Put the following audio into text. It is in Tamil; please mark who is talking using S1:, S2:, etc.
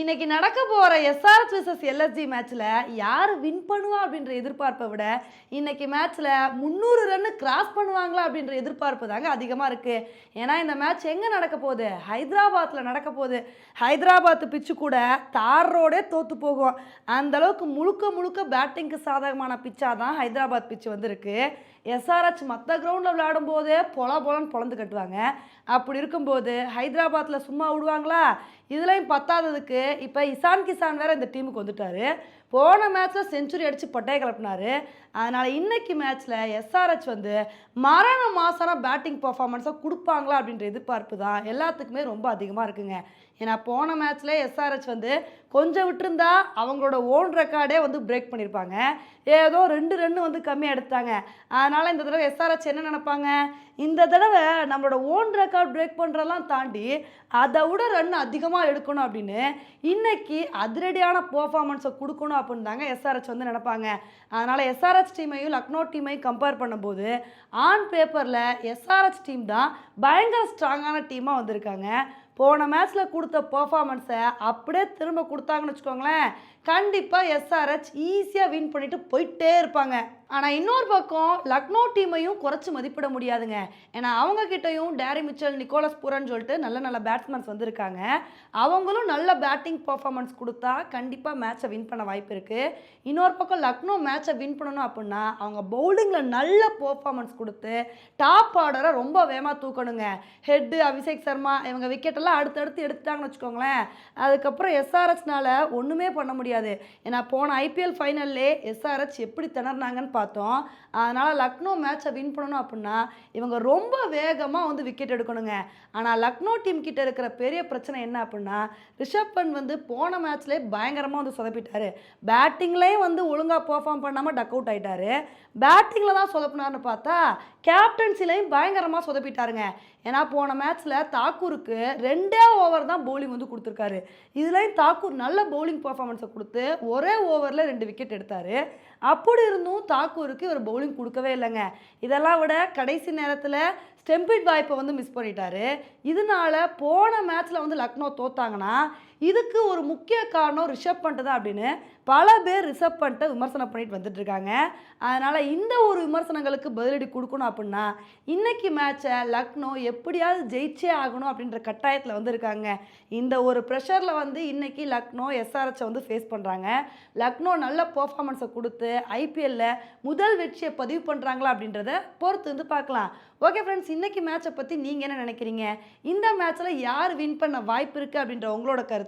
S1: இன்னைக்கு நடக்க போகிற எஸ்ஆர்எஸ் விசஸ் எல்எஸ்ஜி மேட்ச்சில் யார் வின் பண்ணுவா அப்படின்ற எதிர்பார்ப்பை விட இன்னைக்கு மேட்ச்சில் முந்நூறு ரன்னு கிராஸ் பண்ணுவாங்களா அப்படின்ற எதிர்பார்ப்பு தாங்க அதிகமாக இருக்குது ஏன்னா இந்த மேட்ச் எங்கே நடக்க போகுது? ஹைதராபாத்தில் நடக்க போகுது. ஹைதராபாத் பிச்சு கூட தார் ரோடே தோற்று போகும். அந்த அளவுக்கு முழுக்க முழுக்க பேட்டிங்க்கு சாதகமான பிச்சாக தான் ஹைதராபாத் பிச்சு வந்திருக்கு. எஸ்ஆர்ஹெச் மற்ற கிரவுண்டில் விளையாடும் போதே பொல பொலன்னு பொழந்து கட்டுவாங்க. அப்படி இருக்கும்போது ஹைதராபாத்தில் சும்மா விடுவாங்களா? இதுலையும் பத்தாததுக்கு இப்போ இசான் கிசான் வேறு இந்த டீமுக்கு வந்துட்டாரு. போன மேட்ச்சில் செஞ்சுரி அடித்து பட்டையை கிளப்பினார். அதனால் இன்னைக்கு மேட்ச்சில் எஸ்ஆர்ஹெச் வந்து மரண மாசான பேட்டிங் பர்ஃபார்மன்ஸை கொடுப்பாங்களா அப்படின்ற எதிர்பார்ப்பு தான் எல்லாத்துக்குமே ரொம்ப அதிகமாக இருக்குங்க. ஏன்னா போன மேட்ச்சில் எஸ்ஆர்ஹெச் வந்து கொஞ்சம் விட்டுருந்தா அவங்களோட ஓன் ரெக்கார்டே வந்து பிரேக் பண்ணியிருப்பாங்க ஏதோ ரெண்டு ரன்னு வந்து கம்மியாக எடுத்தாங்க. அதனால் அதனால் இந்த தடவை எஸ்ஆர்ஹெச் என்ன நினைப்பாங்க? இந்த தடவை நம்மளோட ஓன் ரெக்கார்ட் பிரேக் பண்ணுறதெல்லாம் தாண்டி அதை விட ரன் அதிகமாக எடுக்கணும் அப்படின்னு இன்னைக்கு அதிரடியான பர்ஃபார்மன்ஸை கொடுக்கணும் அப்படின்னு தாங்க எஸ்ஆர்ஹெச் வந்து நினைப்பாங்க. அதனால் எஸ்ஆர்ஹெச் டீமையும் லக்னோ டீமையும் கம்பேர் பண்ணும்போது ஆன் பேப்பரில் எஸ்ஆர்ஹெச் டீம் தான் பயங்கர ஸ்ட்ராங்கான டீமாக வந்திருக்காங்க. போன மேட்ச்சில் கொடுத்த பெர்ஃபார்மன்ஸை அப்படியே திரும்ப கொடுத்தாங்கன்னு வச்சுக்கோங்களேன். கண்டிப்பாக எஸ்ஆர்ஹெச் ஈஸியாக வின் பண்ணிவிட்டு போயிட்டே இருப்பாங்க. ஆனால் இன்னொரு பக்கம் லக்னோ டீமையும் குறைச்சி மதிப்பிட முடியாதுங்க. ஏன்னா அவங்க கிட்டையும் டேரி மிச்சல் நிக்கோலஸ் பூரன் சொல்லிட்டு நல்ல நல்ல பேட்ஸ்மேன்ஸ் வந்திருக்காங்க. அவங்களும் நல்ல பேட்டிங் பர்ஃபார்மன்ஸ் கொடுத்தா கண்டிப்பாக மேட்ச்சை வின் பண்ண வாய்ப்பு இருக்குது இன்னொரு பக்கம் லக்னோ மேட்ச்சை வின் பண்ணணும் அப்படின்னா அவங்க பவுலிங்கில் நல்ல பர்ஃபார்மன்ஸ் கொடுத்து டாப் ஆர்டரை ரொம்ப வேகமாக தூக்கணுங்க. ஹெட்டு அபிஷேக் சர்மா இவங்க விக்கெட்டெல்லாம் அடுத்தடுத்து எடுத்துட்டாங்கன்னு வச்சுக்கோங்களேன். அதுக்கப்புறம் எஸ்ஆர்எஸ்னால் ஒன்றுமே பண்ண முடியாது. ஏன்னா போன ஐபிஎல் ஃபைனல்லே எஸ்ஆர்எஸ் எப்படி திணறினாங்கன்னு பார்த்தோம். அதனால் லக்னோ மேட்சை வின் பண்ணணும் அப்படின்னா இவங்க ரொம்ப வேகமாக வந்து விக்கெட் எடுக்கணுங்க. ஆனால் லக்னோ டீம் கிட்ட இருக்கிற பெரிய பிரச்சனை என்ன அப்படின்னா ரிஷப் பண்ட் வந்து போன மேட்ச்லேயே பயங்கரமாக வந்து சொதப்பிட்டார். பேட்டிங்லேயும் வந்து ஒழுங்காக பெர்ஃபார்ம் பண்ணாமல் டக் அவுட் ஆகிட்டாரு பேட்டிங்கில் தான் சொதப்பினார்னு பார்த்தா கேப்டன்சிலையும் பயங்கரமாக சொதப்பிட்டாருங்க. ஏன்னா போன மேட்ச்சில் தாக்கூருக்கு ரெண்டே ஓவர் தான் பவுலிங் வந்து கொடுத்துருக்காரு. இதுலேயும் தாக்கூர் நல்ல பவுலிங் பர்ஃபார்மன்ஸை கொடுத்து ஒரே ஓவரில் ரெண்டு விக்கெட் எடுத்தார். அப்படி இருந்தும் தாக்கூர் தாக்கூருக்கு இவர் பவுலிங் கொடுக்கவே இல்லைங்க. இதெல்லாம் விட கடைசி நேரத்தில் ஸ்டெம்பிட் வாய்ப்பை வந்து மிஸ் பண்ணிட்டாரு. இதனால போன மேட்ச்சில் வந்து லக்னோ தோத்தாங்கன்னா இதுக்கு ஒரு முக்கிய காரணம் ரிஷப் பண்ணிட்டு தான் அப்படின்னு பல பேர் ரிஷப் பண்ணிட்டு விமர்சனம் பண்ணிட்டு வந்துட்டு இருக்காங்க அதனால் இந்த ஒரு விமர்சனங்களுக்கு பதிலடி கொடுக்கணும் அப்படின்னா இன்னைக்கு மேட்சை லக்னோ எப்படியாவது ஜெயிச்சே ஆகணும் அப்படின்ற கட்டாயத்தில் வந்திருக்காங்க. இந்த ஒரு ப்ரெஷரில் வந்து இன்னைக்கு லக்னோ எஸ்ஆர்எச்சை வந்து ஃபேஸ் பண்ணுறாங்க லக்னோ நல்ல பர்ஃபார்மன்ஸை கொடுத்து ஐபிஎல்ல முதல் வெற்றியை பதிவு பண்ணுறாங்களா அப்படின்றத பொறுத்து வந்து பார்க்கலாம். ஓகே ஃப்ரெண்ட்ஸ் இன்னைக்கு மேட்சை பற்றி நீங்கள் என்ன நினைக்கிறீங்க? இந்த மேட்ச்சில் யார் வின் பண்ண வாய்ப்பு இருக்குது அப்படின்ற உங்களோட கருத்து